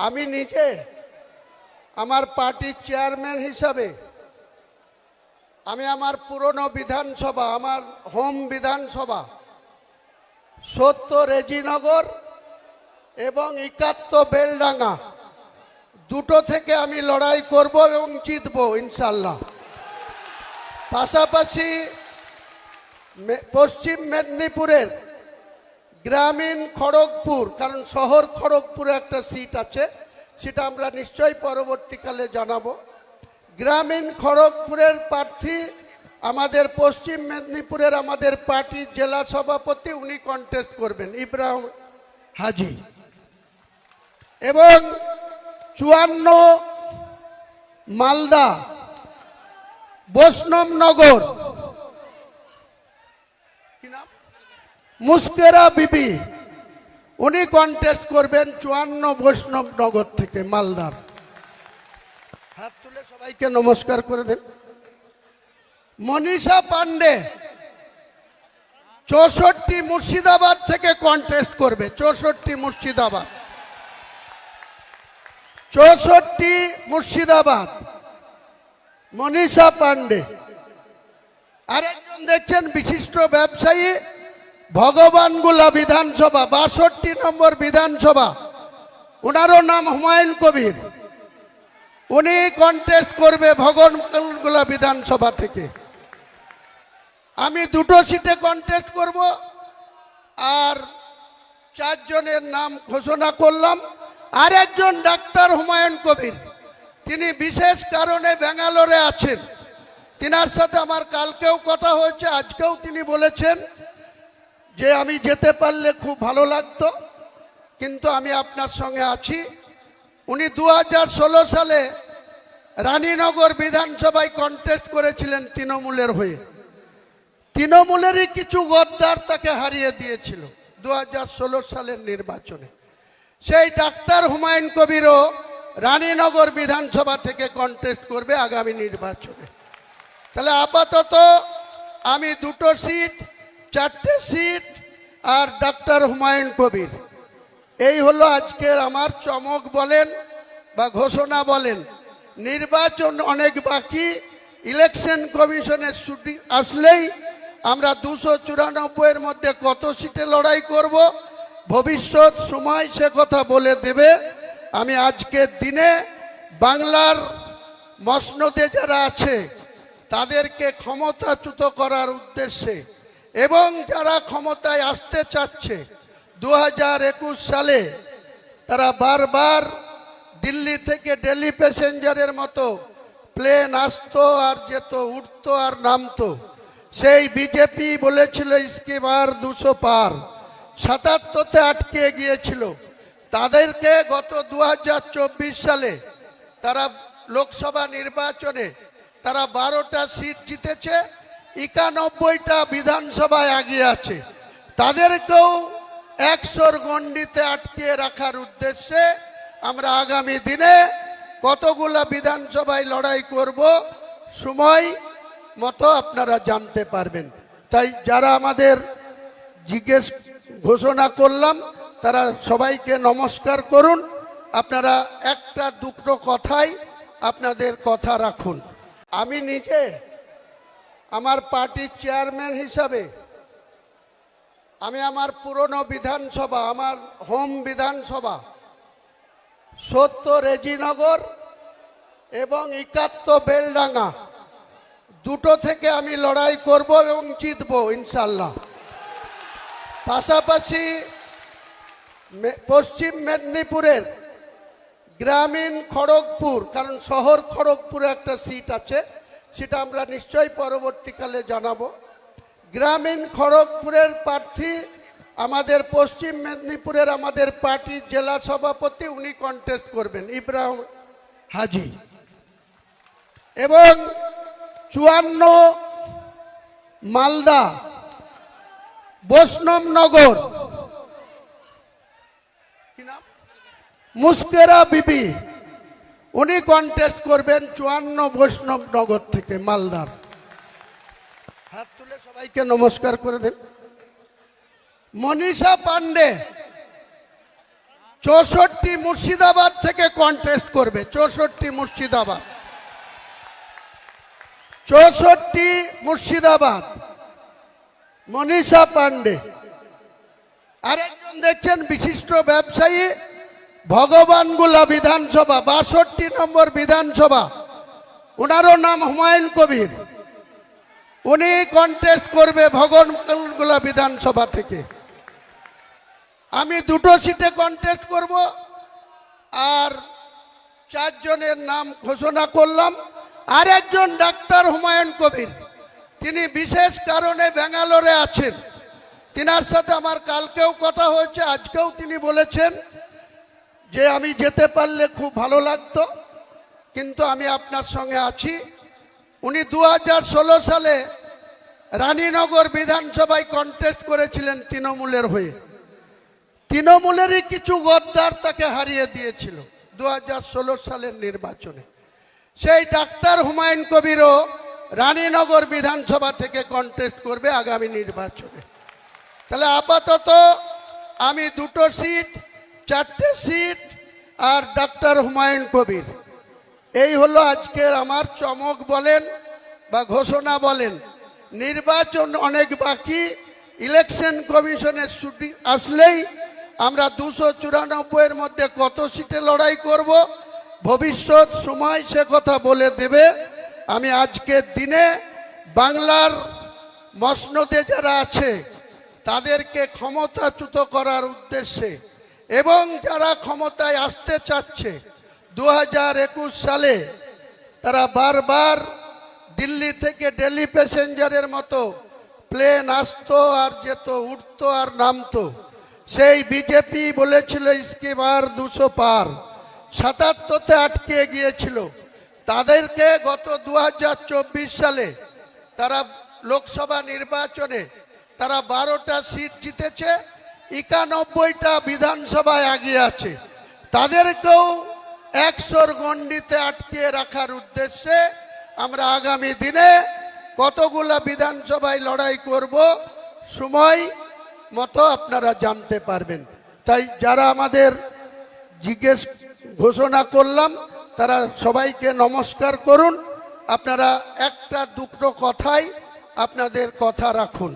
আমি নিজে আমার পার্টির চেয়ারম্যান হিসাবে আমি আমার পুরনো বিধানসভা, আমার হোম বিধানসভা সত্য রেজিনগর এবং একাত্ত বেলডাঙ্গা দুটো থেকে আমি লড়াই করব এবং জিতব ইনশাল্লাহ পাশাপাশি পশ্চিম মেদিনীপুরের গ্রামীণ খড়গপুর, কারণ শহর খড়গপুরে একটা সিট আছে, সেটা আমরা নিশ্চয়ই পরবর্তীকালে জানাব। গ্রামীণ খড়গপুরের প্রার্থী আমাদের পশ্চিম মেদিনীপুরের আমাদের পার্টির জেলা সভাপতি, উনি কন্টেস্ট করবেন, ইব্রাহিম হাজি। এবং চুয়ান্ন মালদা, বৈষ্ণবনগর কি নাম মুস্কেরা বিবি, উনি কন্টেস্ট করবেন চুয়ান্ন বৈষ্ণবনগর থেকে মালদার। হাত তুলে সবাইকে নমস্কার করে দেন। মনীষা পান্ডে চৌষট্টি মুর্শিদাবাদ থেকে কন্টেস্ট করবে, চৌষট্টি মুর্শিদাবাদ। চৌষট্টি মুর্শিদাবাদ, মনীষা পান্ডে আরেকজন দেখছেন বিশিষ্ট ব্যবসায়ী ভগবানগুলা বিধানসভা, বাষট্টি নম্বর বিধানসভা। ওনারও নাম হুমায়ুন কবির। উনি কন্টেস্ট করবে ভগবানগুলা বিধানসভা থেকে। আমি দুটো সিটে কন্টেস্ট করব আর চারজনের নাম ঘোষণা করলাম। আর একজন ডাক্তার হুমায়ুন কবির। তিনি বিশেষ কারণে ব্যাঙ্গালোরে আছেন। তিনার সাথে আমার কালকেও কথা হয়েছে, আজকেও তিনি বলেছেন যে আমি যেতে পারলে খুব ভালো লাগতো, কিন্তু আমি আপনার সঙ্গে আছি। উনি দু হাজার ষোলো সালে রানীনগর বিধানসভায় কন্টেস্ট করেছিলেন তৃণমূলের হয়ে। তৃণমূলেরই কিছু গদ্দার তাকে হারিয়ে দিয়েছিল দু হাজার ষোলো সালের নির্বাচনে। সেই ডাক্তার হুমায়ুন কবিরও রানীনগর বিধানসভা থেকে কন্টেস্ট করবে আগামী নির্বাচনে। তাহলে আপাতত আমি দুটো সিট চারটে সিট আর ডাক্তার হুমায়ুন কবির। এই হলো আজকের আমার চমক বলেন বা ঘোষণা বলেন। নির্বাচন অনেক বাকি ইলেকশন কমিশনের ছুটি আসলেই আমরা দুশো চুরানব্বইয়ের মধ্যে কত সিটে লড়াই করব, ভবিষ্যৎ সময় সে কথা বলে দেবে। আমি আজকের দিনে বাংলার মসনদে যারা আছে, তাদেরকে ক্ষমতাচ্যুত করার উদ্দেশ্যে এবং যারা ক্ষমতায় আসতে চাচ্ছে দু হাজার একুশ সালে তারা বারবার দিল্লি থেকে দিল্লি প্যাসেঞ্জারের মতো প্লেন আসতো আর যেত, উঠতো আর নামতো। সেই বিজেপি বলেছিল, ইসকে বার দুশো পার। সাতাত্তরতে আটকে গিয়েছিল। তাদেরকে গত দু হাজার চব্বিশ সালে তারা লোকসভা নির্বাচনে তারা বারোটা সিট জিতেছে। একানব্বইটা বিধানসভায় আগিয়ে আছে। তাদেরকেও একশোর গণ্ডিতে আটকে রাখার উদ্দেশ্যে আমরা আগামী দিনে কতগুলা বিধানসভায় লড়াই করব, সময় মতো আপনারা জানতে পারবেন। তাই যারা আমাদের জিজ্ঞেস ঘোষণা করলাম, তারা সবাইকে নমস্কার করুন। আপনারা একটা দুটো কথাই আপনাদের কথা রাখুন। আমি নিজে আমার পার্টির চেয়ারম্যান হিসাবে, আমি আমার পুরনো বিধানসভা, আমার হোম বিধানসভা সত্য রেজিনগর এবং একাত্ত বেলডাঙ্গা, দুটো থেকে আমি লড়াই করব এবং জিতব ইনশাল্লাহ পাশাপাশি পশ্চিম মেদিনীপুরের গ্রামীণ খড়গপুর, কারণ শহর খড়গপুরে একটা সিট আছে সেটা আমরা নিশ্চয়ই পরবর্তীকালে জানাব। গ্রামীণ খড়গপুরের প্রার্থী, আমাদের পশ্চিম মেদিনীপুরের আমাদের পার্টির জেলা সভাপতি, উনি কন্টেস্ট করবেন, ইব্রাহিম হাজি। এবং চুয়ান্ন মালদা, বৈষ্ণবনগর। মুস্কেরা বিবি। উনি কন্টেস্ট করবেন চুয়ান্ন বৈষ্ণবনগর থেকে, মালদার। হাত তুলে সবাইকে নমস্কার করে দেন। মনীষা পান্ডে চৌষট্টি মুর্শিদাবাদ থেকে কন্টেস্ট করবে, চৌষট্টি মুর্শিদাবাদ। চৌষট্টি মুর্শিদাবাদ, মনীষা পান্ডে আরেকজন দেখছেন বিশিষ্ট ব্যবসায়ী ভগবানগুলা বিধানসভা, বাষট্টি নম্বর বিধানসভা। ওনারও নাম হুমায়ুন কবির। উনি কন্টেস্ট করবে ভগবানগুলা বিধানসভা থেকে। আমি দুটো সিটে কন্টেস্ট করব আর চারজনের নাম ঘোষণা করলাম। আর একজন ডাক্তার হুমায়ুন কবির। তিনি বিশেষ কারণে ব্যাঙ্গালোরে আছেন। তিনার সাথে আমার কালকেও কথা হয়েছে, আজকেও তিনি বলেছেন। যে আমি যেতে পারলে খুব ভালো লাগতো, কিন্তু আমি আপনার সঙ্গে আছি। উনি দু হাজার ষোলো সালে রানীনগর বিধানসভায় কন্টেস্ট করেছিলেন তৃণমূলের হয়ে। তৃণমূলেরই কিছু গদ্দার তাকে হারিয়ে দিয়েছিল দু হাজার ষোলো সালের নির্বাচনে। সেই ডাক্তার হুমায়ুন কবিরও রানীনগর বিধানসভা থেকে কন্টেস্ট করবে আগামী নির্বাচনে। তাহলে আপাতত আমি দুটো সিট চারটে সিট আর ডাক্তার হুমায়ুন কবির। এই হলো আজকের আমার চমক বলেন বা ঘোষণা বলেন। নির্বাচন অনেক বাকি ইলেকশন কমিশনের ছুটি আসলেই আমরা দুশো চুরানব্বইয়ের মধ্যে কত সিটে লড়াই করব, ভবিষ্যৎ সময় সে কথা বলে দেবে। আমি আজকের দিনে বাংলার মসনদে যারা আছে, তাদেরকে ক্ষমতাচ্যুত করার উদ্দেশ্যে এবং যারা ক্ষমতায় আসতে চাচ্ছে দু হাজার একুশ সালে তারা বারবার দিল্লি থেকে দিল্লি প্যাসেঞ্জারের মতো প্লেন আসতো আর যেত, উঠতো আর নামতো। সেই বিজেপি বলেছিল, ইসকে বার দুশো পার। সাতাত্তরতে আটকে গিয়েছিল। তাদেরকে গত দু হাজার চব্বিশ সালে তারা লোকসভা নির্বাচনে তারা বারোটা সিট জিতেছে। একানব্বইটা বিধানসভায় আগিয়ে আছে। তাদেরকেও একশোর গণ্ডিতে আটকে রাখার উদ্দেশ্যে আমরা আগামী দিনে কতগুলা বিধানসভায় লড়াই করব, সময় মতো আপনারা জানতে পারবেন। তাই যারা আমাদের জিজ্ঞেস ঘোষণা করলাম, তারা সবাইকে নমস্কার করুন। আপনারা একটা দুটো কথাই আপনাদের কথা রাখুন।